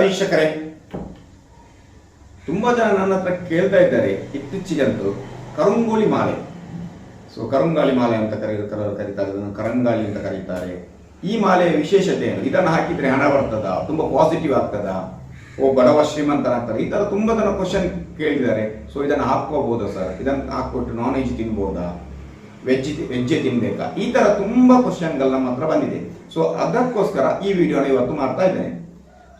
ವೀಕ್ಷಕರೇ, ತುಂಬಾ ಜನ ನನ್ನ ಹತ್ರ ಕೇಳ್ತಾ ಇದ್ದಾರೆ. ಇತ್ತೀಚೆಗಂತೂ ಕರುಂಗೋಳಿ ಮಾಲೆ. ಸೊ ಕರುಂಗಾಲಿ ಮಾಲೆ ಅಂತ ಕರೆ, ಕರ- ಕರೀತಾರೆ. ಇದನ್ನು ಕರಂಗಾಳಿ ಅಂತ ಕರೀತಾರೆ. ಈ ಮಾಲೆಯ ವಿಶೇಷತೆ ಏನು? ಇದನ್ನು ಹಾಕಿದ್ರೆ ಹಣ ಬರ್ತದ? ತುಂಬಾ ಪಾಸಿಟಿವ್ ಆಗ್ತದ? ಓ, ಬಡವ ಶ್ರೀಮಂತನಾಗ್ತಾರೆ ಈ ತರ ತುಂಬಾ ಜನ ಕ್ವಶನ್ ಕೇಳಿದ್ದಾರೆ. ಸೊ ಇದನ್ನು ಹಾಕ್ಕೋಬೋದಾ ಸರ್ ಇದನ್ನು ಹಾಕ್ಕೊಟ್ಟು ನಾನ್ ವೆಜ್ ತಿನ್ಬೋದಾ ವೆಜ್ ವೆಜ್ಜೆ ತಿನ್ಬೇಕಾ? ಈ ತರ ತುಂಬಾ ಕ್ವಶನ್ಗಳು ನಮ್ಮ ಹತ್ರ ಬಂದಿದೆ. ಸೊ ಅದಕ್ಕೋಸ್ಕರ ಈ ವಿಡಿಯೋನ ಇವತ್ತು ಮಾಡ್ತಾ ಇದ್ದೇನೆ.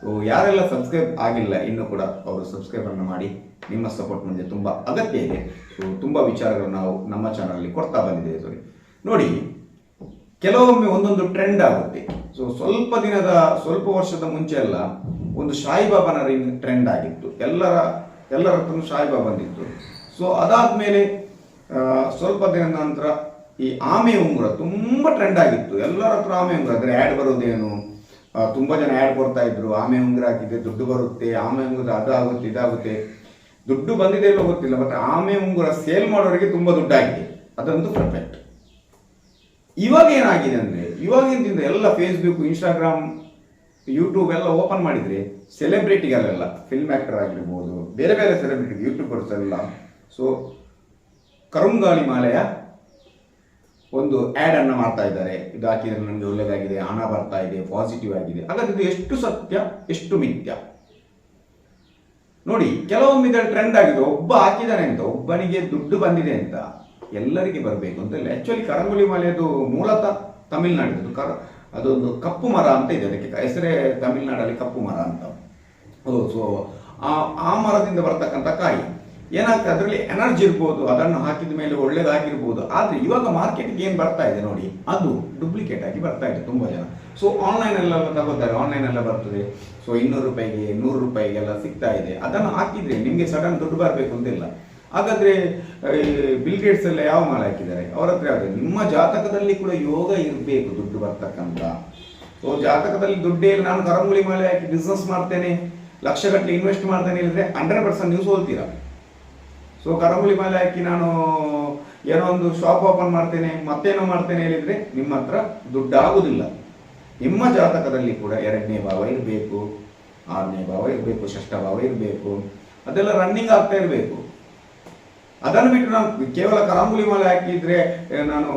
ಸೊ ಯಾರೆಲ್ಲ ಸಬ್ಸ್ಕ್ರೈಬ್ ಆಗಿಲ್ಲ, ಇನ್ನು ಕೂಡ ಅವರು ಸಬ್ಸ್ಕ್ರೈಬನ್ನು ಮಾಡಿ, ನಿಮ್ಮ ಸಪೋರ್ಟ್ ನನಗೆ ತುಂಬ ಅಗತ್ಯ ಇದೆ. ಸೊ ತುಂಬ ವಿಚಾರಗಳು ನಾವು ನಮ್ಮ ಚಾನಲ್ಲಿ ಕೊಡ್ತಾ ಬಂದಿದ್ದೇವೆ ಸರಿ ನೋಡಿ, ಕೆಲವೊಮ್ಮೆ ಒಂದೊಂದು ಟ್ರೆಂಡ್ ಆಗುತ್ತೆ. ಸೊ ಸ್ವಲ್ಪ ದಿನದ, ಸ್ವಲ್ಪ ವರ್ಷದ ಮುಂಚೆ ಎಲ್ಲ ಒಂದು ಸಾಯಿಬಾಬಾನ ಟ್ರೆಂಡ್ ಆಗಿತ್ತು. ಎಲ್ಲರ ಎಲ್ಲರ ಹತ್ರನೂ ಸಾಯಿಬಾಬಾ ಬಂದಿತ್ತು. ಸೊ ಅದಾದ ಮೇಲೆ ಸ್ವಲ್ಪ ದಿನದ ನಂತರ ಈ ಆಮೆ ಉಂಗುರ ತುಂಬ ಟ್ರೆಂಡ್ ಆಗಿತ್ತು. ಎಲ್ಲರ ಹತ್ರ ಆಮೆ ಉಂಗುರ, ಅಂದರೆ ಆ್ಯಡ್ ಬರೋದೇನು ತುಂಬಾ ಜನ ಆ್ಯಡ್ ಕೊಡ್ತಾ ಇದ್ರು. ಆಮೆ ಉಂಗುರ ಹಾಕಿದ್ರೆ ದುಡ್ಡು ಬರುತ್ತೆ, ಆಮೆ ಉಂಗುರ ಅದಾಗುತ್ತೆ ಇದಾಗುತ್ತೆ ದುಡ್ಡು ಬಂದಿದೆ ಇಲ್ಲೋ ಗೊತ್ತಿಲ್ಲ ಬಟ್ ಆಮೆ ಉಂಗುರ ಸೇಲ್ ಮಾಡೋರಿಗೆ ತುಂಬಾ ದುಡ್ಡಾಗಿದೆ. ಅದಂತೂ ಪರ್ಫೆಕ್ಟ್ ಇವಾಗ ಏನಾಗಿದೆ ಅಂದ್ರೆ ಇವಾಗಿಂದ ಎಲ್ಲ ಫೇಸ್ಬುಕ್ ಇನ್ಸ್ಟಾಗ್ರಾಮ್ ಯೂಟ್ಯೂಬ್ ಎಲ್ಲ ಓಪನ್ ಮಾಡಿದ್ರೆ ಸೆಲೆಬ್ರಿಟಿಗಳೆಲ್ಲ ಫಿಲ್ಮ್ ಆಕ್ಟರ್ ಆಗಿರ್ಬೋದು, ಬೇರೆ ಬೇರೆ ಸೆಲೆಬ್ರಿಟಿ ಯೂಟ್ಯೂಬರ್ಸ್ ಎಲ್ಲ ಸೊ ಕರುಂಗಾಳಿ ಮಾಲೆಯ ಒಂದು ಆ್ಯಡ್ ಅನ್ನು ಮಾಡ್ತಾ ಇದ್ದಾರೆ. ಇದು ಹಾಕಿದರೆ ನನಗೆ ಒಳ್ಳೆಯದಾಗಿದೆ ಹಣ ಬರ್ತಾ ಇದೆ ಪಾಸಿಟಿವ್ ಆಗಿದೆ. ಹಾಗಾದ್ರೆ ಇದು ಎಷ್ಟು ಸತ್ಯ, ಎಷ್ಟು ಮಿಥ್ಯ? ನೋಡಿ, ಕೆಲವೊಮ್ಮೆ ಇದರ ಟ್ರೆಂಡ್ ಆಗಿದೆ ಒಬ್ಬ ಹಾಕಿದ್ದಾನೆ ಅಂತ, ಒಬ್ಬನಿಗೆ ದುಡ್ಡು ಬಂದಿದೆ ಅಂತ ಎಲ್ಲರಿಗೆ ಬರಬೇಕು ಅಂತ ಇಲ್ಲ. ಆ್ಯಕ್ಚುಲಿ ಕರಂಗುಲಿ ಮಲೆಯದು ಮೂಲತಃ ತಮಿಳ್ನಾಡಿದ್ದು ಕರ, ಅದೊಂದು ಕಪ್ಪು ಮರ ಅಂತ ಇದೆ. ಅದಕ್ಕೆ ಹೆಸರೇ ತಮಿಳ್ನಾಡಲ್ಲಿ ಕಪ್ಪು ಮರ ಅಂತ. ಸೊ ಆ ಮರದಿಂದ ಬರ್ತಕ್ಕಂಥ ಕಾಯಿ. ಏನಾಗ್ತದೆ ಅದರಲ್ಲಿ ಎನರ್ಜಿ ಇರ್ಬೋದು, ಅದನ್ನು ಹಾಕಿದ ಮೇಲೆ ಒಳ್ಳೇದಾಗಿರ್ಬೋದು. ಆದ್ರೆ ಇವಾಗ ಮಾರ್ಕೆಟ್ಗೆ ಏನು ಬರ್ತಾ ಇದೆ ನೋಡಿ, ಅದು ಡುಪ್ಲಿಕೇಟ್ ಆಗಿ ಬರ್ತಾ ಇದೆ ತುಂಬಾ ಜನ. ಸೊ ಆನ್ಲೈನ್ ಎಲ್ಲ ತಗೋತಾರೆ ಆನ್ಲೈನ್ ಎಲ್ಲ ಬರ್ತದೆ. ಸೊ ಇನ್ನೂರು ರೂಪಾಯಿಗೆ, ನೂರು ರೂಪಾಯಿಗೆಲ್ಲ ಸಿಗ್ತಾ ಇದೆ. ಅದನ್ನು ಹಾಕಿದ್ರೆ ನಿಮಗೆ ಸಡನ್ ದುಡ್ಡು ಬರಬೇಕು ಅಂತಿಲ್ಲ ಹಾಗಾದ್ರೆ ಬಿಲ್ ಗೇಟ್ಸ್ ಎಲ್ಲ ಯಾವ ಮಾಲೆ ಹಾಕಿದ್ದಾರೆ? ಅವ್ರ ಹತ್ರ ಯಾವ್ದು? ನಿಮ್ಮ ಜಾತಕದಲ್ಲಿ ಕೂಡ ಯೋಗ ಇರಬೇಕು ದುಡ್ಡು ಬರ್ತಕ್ಕಂಥ. ಸೊ ಜಾತಕದಲ್ಲಿ ದುಡ್ಡೇ ಇಲ್ಲ. ನಾನು ಕರಂಗುಳಿ ಮಾಲೆ ಹಾಕಿ ಬಿಸ್ನೆಸ್ ಮಾಡ್ತೇನೆ, ಲಕ್ಷಗಟ್ಟಲೆ ಇನ್ವೆಸ್ಟ್ ಮಾಡ್ತೇನೆ ಹೇಳಿದ್ರೆ ಹಂಡ್ರೆಡ್ ಪರ್ಸೆಂಟ್ ನೀವು ಸೋಲ್ತೀರಾ ಸೊ ಕರಂಬುಲಿ ಮೇಲೆ ಹಾಕಿ ನಾನು ಏನೋ ಒಂದು ಶಾಪ್ ಓಪನ್ ಮಾಡ್ತೇನೆ, ಮತ್ತೇನೋ ಮಾಡ್ತೇನೆ ಹೇಳಿದ್ರೆ ನಿಮ್ಮ ಹತ್ರ ದುಡ್ಡು ಆಗುದಿಲ್ಲ ನಿಮ್ಮ ಜಾತಕದಲ್ಲಿ ಕೂಡ ಎರಡನೇ ಭಾವ ಇರಬೇಕು, ಆರನೇ ಭಾವ ಇರಬೇಕು, ಷಷ್ಠ ಭಾವ ಇರಬೇಕು, ಅದೆಲ್ಲ ರನ್ನಿಂಗ್ ಆಗ್ತಾ ಇರಬೇಕು. ಅದನ್ನು ಬಿಟ್ಟು ನಾನು ಕೇವಲ ಕರಾಂಬುಲಿ ಮಾಲೆ ಹಾಕಿದ್ರೆ ನಾನು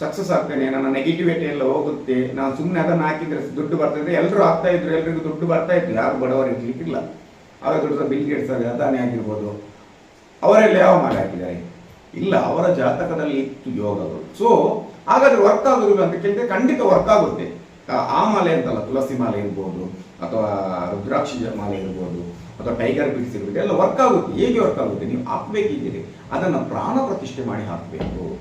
ಸಕ್ಸಸ್ ಆಗ್ತೇನೆ, ನನ್ನ ನೆಗೆಟಿವಿಟಿ ಎಲ್ಲ ಹೋಗುತ್ತೆ, ನಾನು ಸುಮ್ಮನೆ ಅದನ್ನು ಹಾಕಿದ್ರೆ ದುಡ್ಡು ಬರ್ತದೆ ಎಲ್ಲರೂ ಆಗ್ತಾ ಇದ್ರು, ಎಲ್ರಿಗೂ ದುಡ್ಡು ಬರ್ತಾ ಇತ್ತು. ಯಾರು ಬಡವರು ಇರ್ಲಿಕ್ಕಿಲ್ಲ ಆಗ ದುಡ್ಡು ಬಿಲ್ ಗೇಟ್ಸ್ ಅದಾನೆ ಆಗಿರ್ಬೋದು. ಅವರೆಲ್ಲ ಯಾವ ಮಾಲೆ ಹಾಕಿದ್ದಾರೆ? ಇಲ್ಲ, ಅವರ ಜಾತಕದಲ್ಲಿ ಇತ್ತು ಯೋಗಗಳು. ಸೊ ಹಾಗಾದ್ರೆ ವರ್ಕ್ ಆಗೋದಿಲ್ಲ ಅಂತ ಕೇಳಿದ್ರೆ ಖಂಡಿತ ವರ್ಕ್ ಆಗುತ್ತೆ. ಆ- ಮಾಲೆ ಅಂತಲ್ಲ, ತುಳಸಿ ಮಾಲೆ ಇರ್ಬೋದು, ಅಥವಾ ರುದ್ರಾಕ್ಷಿ ಮಾಲೆ ಇರ್ಬೋದು, ಅಥವಾ ಟೈಗರ್ ಬಿಡ್ಸ್ ಇರ್ಬೋದು, ಎಲ್ಲ ವರ್ಕ್ ಆಗುತ್ತೆ. ಹೇಗೆ ವರ್ಕ್ ಆಗುತ್ತೆ? ನೀವು ಹಾಕ್ಬೇಕಿದ್ದೀರಿ. ಅದನ್ನು ಪ್ರಾಣ ಪ್ರತಿಷ್ಠೆ ಮಾಡಿ ಹಾಕಬೇಕು.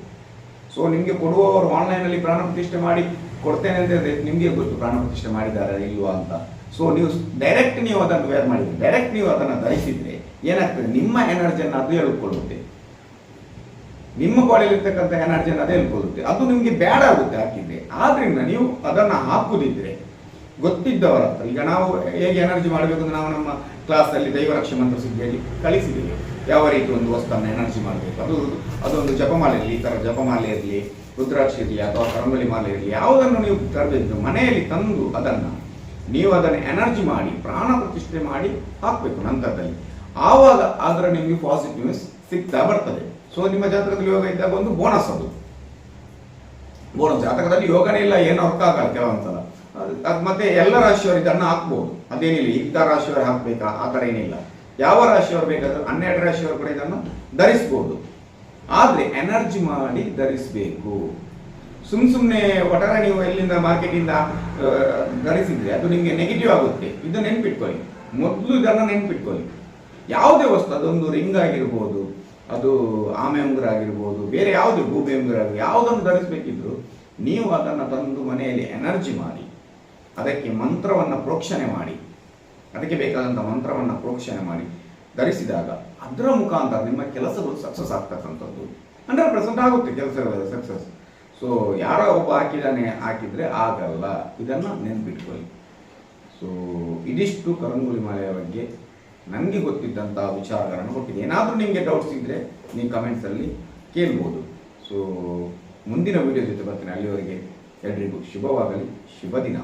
ಸೊ ನಿಮಗೆ ಕೊಡುವವರು ಆನ್ಲೈನಲ್ಲಿ ಪ್ರಾಣ ಪ್ರತಿಷ್ಠೆ ಮಾಡಿ ಕೊಡ್ತೇನೆ ಅಂತ ಹೇಳಿದ್ರೆ ನಿಮಗೆ ಗೊತ್ತು ಪ್ರಾಣ ಪ್ರತಿಷ್ಠೆ ಮಾಡಿದ್ದಾರೆ ಇಲ್ವಾ ಅಂತ. ಸೊ ನೀವು ಡೈರೆಕ್ಟ್ ನೀವು ಅದನ್ನು ವೇರ್ ಮಾಡಿದ್ರೆ ಡೈರೆಕ್ಟ್ ನೀವು ಅದನ್ನು ಧರಿಸಿದ್ರೆ ಏನಾಗ್ತದೆ? ನಿಮ್ಮ ಎನರ್ಜಿಯನ್ನು ಅದು ಎಳ್ಕೊಳ್ಳುತ್ತೆ ನಿಮ್ಮ ಬಾಡಿಯಲ್ಲಿರ್ತಕ್ಕಂಥ ಎನರ್ಜಿಯನ್ನು ಅದೇ ಎಳ್ಕೊಳ್ಳುತ್ತೆ ಅದು ನಿಮಗೆ ಬ್ಯಾಡ್ ಆಗುತ್ತೆ ಹಾಕಿದ್ರೆ. ಆದ್ರಿಂದ ನೀವು ಅದನ್ನು ಹಾಕುದಿದ್ರೆ ಗೊತ್ತಿದ್ದವರ ಹತ್ರ, ಈಗ ನಾವು ಹೇಗೆ ಎನರ್ಜಿ ಮಾಡಬೇಕು ಅಂತ ನಾವು ನಮ್ಮ ಕ್ಲಾಸಲ್ಲಿ ದೈವರಕ್ಷೆ ಮಂತ್ರ ಸಿದ್ಧಿಯಲ್ಲಿ ಕಲಿಸಿದ್ದೀವಿ ಯಾವ ರೀತಿ ಒಂದು ವಸ್ತುವನ್ನು ಎನರ್ಜಿ ಮಾಡಬೇಕು? ಅದು, ಅದೊಂದು ಜಪಮಾಲೆ ಇರಲಿ, ಈ ಥರ ಜಪಮಾಲೆ ಇರಲಿ, ರುದ್ರಾಕ್ಷ ಇರಲಿ ಅಥವಾ ಕರಂಬಲಿ ಮಾಲೆ ಇರಲಿ, ಯಾವುದನ್ನು ನೀವು ತರಬೇಕು, ಮನೆಯಲ್ಲಿ ತಂದು ಅದನ್ನು ನೀವು ಅದನ್ನು ಎನರ್ಜಿ ಮಾಡಿ, ಪ್ರಾಣ ಪ್ರತಿಷ್ಠೆ ಮಾಡಿ ಹಾಕಬೇಕು ನಂತರದಲ್ಲಿ. ಆವಾಗ ಅದರ ನಿಮಗೆ ಪಾಸಿಟಿವ್ನೆಸ್ ಸಿಗ್ತಾ ಬರ್ತದೆ. ಸೊ ನಿಮ್ಮ ಜಾತಕದಲ್ಲಿ ಯೋಗ ಇದ್ದಾಗ ಒಂದು ಬೋನಸ್ ಅದು. ಬೋನಸ್ ಜಾತಕದಲ್ಲಿ ಯೋಗನೇ ಇಲ್ಲ, ಏನು ಅರ್ಥ ಆಗಲ್ಲ ಕೆಲವೊಂದ್ಸಲ ಅದು ಅದು ಮತ್ತೆ ಎಲ್ಲ ರಾಶಿಯವರು ಇದನ್ನು ಹಾಕ್ಬೋದು. ಅದೇನಿಲ್ಲ ಇಂಥ ರಾಶಿಯವರು ಹಾಕ್ಬೇಕಾ? ಆ ಥರ ಏನಿಲ್ಲ. ಯಾವ ರಾಶಿಯವರು ಬೇಕಾದ್ರೂ ಹನ್ನೆರಡು ರಾಶಿಯವರು ಕೂಡ ಇದನ್ನು ಧರಿಸ್ಬೋದು. ಆದ್ರೆ ಎನರ್ಜಿ ಮಾಡಿ ಧರಿಸಬೇಕು. ಸುಮ್ ಸುಮ್ಮನೆ ಒಟ್ಟಾರೆ ನೀವು ಎಲ್ಲಿಂದ ಮಾರ್ಕೆಟಿಂದ ಧರಿಸಿದ್ರೆ ಅದು ನಿಮಗೆ ನೆಗೆಟಿವ್ ಆಗುತ್ತೆ. ಇದು ನೆನ್ಪಿಟ್ಕೊಳ್ಳಿ. ಮೊದಲು ಇದನ್ನು ನೆನ್ಪಿಟ್ಕೊಳ್ಳಿ. ಯಾವುದೇ ವಸ್ತು, ಅದೊಂದು ರಿಂಗ್ ಆಗಿರ್ಬೋದು, ಅದು ಆಮೆ ಉಂಗುರ ಆಗಿರ್ಬೋದು ಬೇರೆ ಯಾವುದು ಗೂಬೆ ಉಂಗುರ ಆಗಿರ್ಬೋದು ಯಾವುದನ್ನು ಧರಿಸಬೇಕಿದ್ರು ನೀವು ಅದನ್ನು ತಂದು ಮನೆಯಲ್ಲಿ ಎನರ್ಜಿ ಮಾಡಿ, ಅದಕ್ಕೆ ಮಂತ್ರವನ್ನು ಪ್ರೋಕ್ಷಣೆ ಮಾಡಿ, ಅದಕ್ಕೆ ಬೇಕಾದಂಥ ಮಂತ್ರವನ್ನು ಪ್ರೋಕ್ಷಣೆ ಮಾಡಿ ಧರಿಸಿದಾಗ ಅದರ ಮುಖಾಂತರ ನಿಮ್ಮ ಕೆಲಸಗಳು ಸಕ್ಸಸ್ ಆಗ್ತಕ್ಕಂಥದ್ದು. ಹಂಡ್ರೆಡ್ ಪರ್ಸೆಂಟ್ ಆಗುತ್ತೆ ಕೆಲಸಗಳ ಸಕ್ಸಸ್ ಸೊ ಯಾರೋ ಒಬ್ಬ ಹಾಕಿದಾನೆ ಹಾಕಿದ್ರೆ ಆಗಲ್ಲ. ಇದನ್ನು ನೆನ್ಪಿಟ್ಕೊಳ್ಳಿ. ಸೊ ಇದಿಷ್ಟು ಕರಂಗುಲಿ ಮಾಲೆಯ ಬಗ್ಗೆ. ನನಗೆ ಗೊತ್ತಿದ್ದಂಥ ವಿಚಾರಗಳನ್ನು ಕೊಟ್ಟಿದೆ. ಏನಾದರೂ ನಿಮಗೆ ಡೌಟ್ಸ್ ಇದ್ದರೆ ನೀವು ಕಮೆಂಟ್ಸಲ್ಲಿ ಕೇಳ್ಬೋದು. ಸೊ ಮುಂದಿನ ವಿಡಿಯೋ ಜೊತೆ ಬರ್ತೀನಿ. ಅಲ್ಲಿವರೆಗೆ ಎಲ್ರಿಗೂ ಶುಭವಾಗಲಿ. ಶುಭ ದಿನ